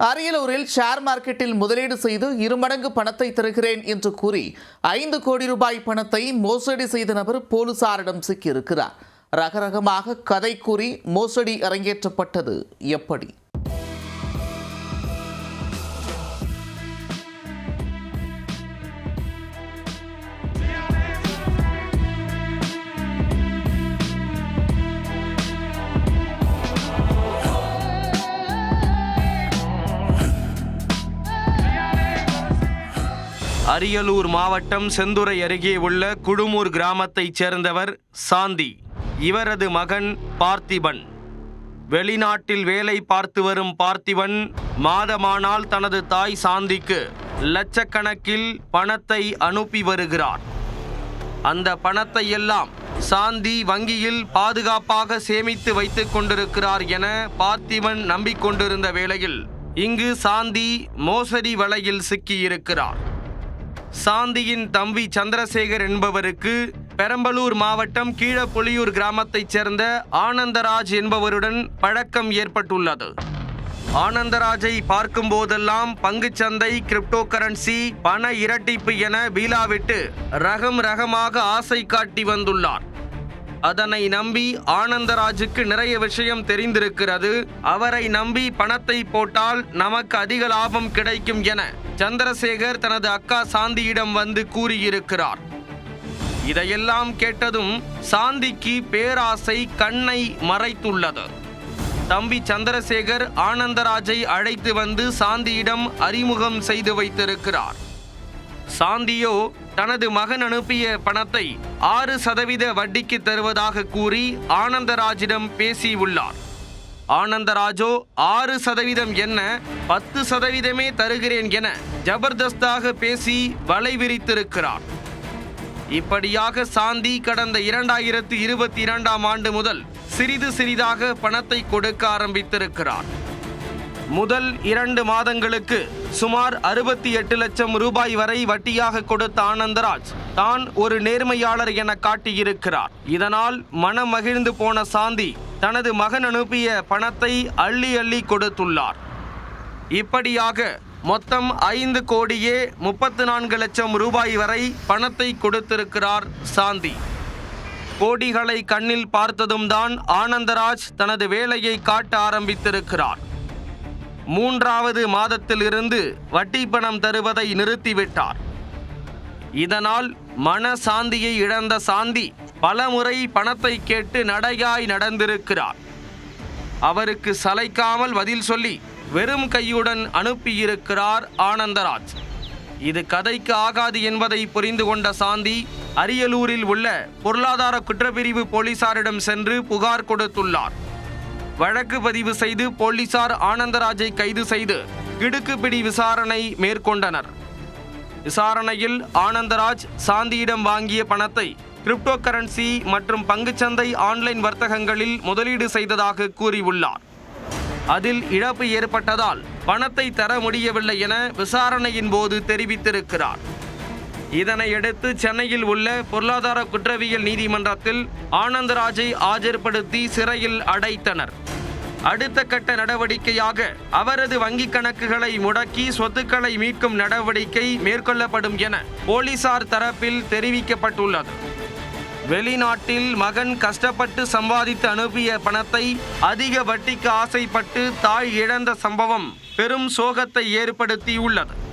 அரியலூரில் ஷேர் மார்க்கெட்டில் முதலீடு செய்து இருமடங்கு பணத்தை தருகிறேன் என்று கூறி ஐந்து கோடி ரூபாய் பணத்தை மோசடி செய்த நபர் போலீசாரிடம் சிக்கியிருக்கிறார். ரகரகமாக கதை கூறி மோசடி அரங்கேற்றப்பட்டது எப்படி? அரியலூர் மாவட்டம் செந்துறை அருகே உள்ள குடுமூர் கிராமத்தைச் சேர்ந்தவர் சாந்தி. இவரது மகன் பார்த்திபன். வெளிநாட்டில் வேலை பார்த்து வரும் பார்த்திபன் மாதமானால் தனது தாய் சாந்திக்கு லட்சக்கணக்கில் பணத்தை அனுப்பி வருகிறார். அந்த பணத்தை எல்லாம் சாந்தி வங்கியில் பாதுகாப்பாக சேமித்து வைத்துக் கொண்டிருக்கிறார் என பார்த்திபன் நம்பிக்கொண்டிருந்த வேளையில் இங்கு சாந்தி மோசடி வலையில் சிக்கியிருக்கிறார். சாந்தியின் தம்பி சந்திரசேகர் என்பவருக்கு பெரம்பலூர் மாவட்டம் கீழப்புலியூர் கிராமத்தைச் சேர்ந்த ஆனந்தராஜ் என்பவருடன் பழக்கம் ஏற்பட்டுள்ளது. ஆனந்தராஜை பார்க்கும் போதெல்லாம் பங்குச்சந்தை கிரிப்டோ கரன்சி பண இரட்டிப்பு என பீலாவிட்டு ரகம் ரகமாக ஆசை காட்டி வந்துள்ளார். அதனை நம்பி ஆனந்தராஜுக்கு நிறைய விஷயம் தெரிந்திருக்கிறது. அவரை நம்பி பணத்தை போட்டால் நமக்கு அதிக லாபம் கிடைக்கும் என சந்திரசேகர் தனது அக்கா சாந்தியிடம் வந்து கூறியிருக்கிறார். இதையெல்லாம் கேட்டதும் சாந்திக்கு பேராசை கண்ணை மறைத்துள்ளது. தம்பி சந்திரசேகர் ஆனந்தராஜை அழைத்து வந்து சாந்தியிடம் அறிமுகம் செய்து வைத்திருக்கிறார். சாந்தியோ தனது மகன் அனுப்பிய பணத்தை ஆறு சதவீத வட்டிக்கு தருவதாக கூறி ஆனந்தராஜிடம் பேசியுள்ளார். ஆனந்தராஜோ ஆறு சதவீதம் என்ன பத்து சதவீதமே தருகிறேன் என ஜபர்தஸ்தாக பேசி வலை விரித்திருக்கிறார். இப்படியாக சாந்தி கடந்த இரண்டாயிரத்து இருபத்தி இரண்டாம் ஆண்டு முதல் சிறிது சிறிதாக பணத்தை கொடுக்க ஆரம்பித்திருக்கிறார். முதல் இரண்டு மாதங்களுக்கு சுமார் அறுபத்தி எட்டு லட்சம் ரூபாய் வரை வட்டியாக கொடுத்த ஆனந்தராஜ் தான் ஒரு நேர்மையாளர் என காட்டியிருக்கிறார். இதனால் மனம் மகிழ்ந்து போன சாந்தி தனது மகன் அனுப்பிய பணத்தை அள்ளி அள்ளி கொடுத்துள்ளார். இப்படியாக மொத்தம் ஐந்து கோடியே முப்பத்து நான்கு லட்சம் ரூபாய் வரை பணத்தை கொடுத்திருக்கிறார் சாந்தி. கோடிகளை கண்ணில் பார்த்ததும் தான் ஆனந்தராஜ் தனது வேலையை காட்ட ஆரம்பித்திருக்கிறார். மூன்றாவது மாதத்திலிருந்து வட்டி பணம் தருவதை நிறுத்திவிட்டார். இதனால் மன சாந்தியை இழந்த சாந்தி பலமுறை பணத்தை கேட்டு நடையாய் நடந்திருக்கிறார். அவருக்கு சளைக்காமல் பதில் சொல்லி வெறும் கையுடன் அனுப்பியிருக்கிறார் ஆனந்தராஜ். இது கதைக்கு ஆகாது என்பதை புரிந்து கொண்ட சாந்தி அரியலூரில் உள்ள பொருளாதார குற்றப்பிரிவு போலீசாரிடம் சென்று புகார் கொடுத்துள்ளார். வழக்கு பதிவு செய்து போலீசார் ஆனந்தராஜை கைது செய்து கிடுக்குப்பிடி விசாரணை மேற்கொண்டனர். விசாரணையில் ஆனந்தராஜ் சாந்தியிடம் வாங்கிய பணத்தை கிரிப்டோ கரன்சி மற்றும் பங்குச்சந்தை ஆன்லைன் வர்த்தகங்களில் முதலீடு செய்ததாக கூறியுள்ளார். அதில் இழப்பு ஏற்பட்டதால் பணத்தை தர முடியவில்லை என விசாரணையின் போது தெரிவித்திருக்கிறார். இதனையடுத்து சென்னையில் உள்ள பொருளாதார குற்றவியல் நீதிமன்றத்தில் ஆனந்தராஜை ஆஜர்படுத்தி சிறையில் அடைத்தனர். அடுத்த கட்ட நடவடிக்கையாக அவரது வங்கிக் கணக்குகளை முடக்கி சொத்துக்களை மீட்கும் நடவடிக்கை மேற்கொள்ளப்படும் என போலீசார் தரப்பில் தெரிவிக்கப்பட்டுள்ளது. வெளிநாட்டில் மகன் கஷ்டப்பட்டு சம்பாதித்து அனுப்பிய பணத்தை அதிக வட்டிக்கு ஆசைப்பட்டு தாய் இழந்த சம்பவம் பெரும் சோகத்தை ஏற்படுத்தியுள்ளது.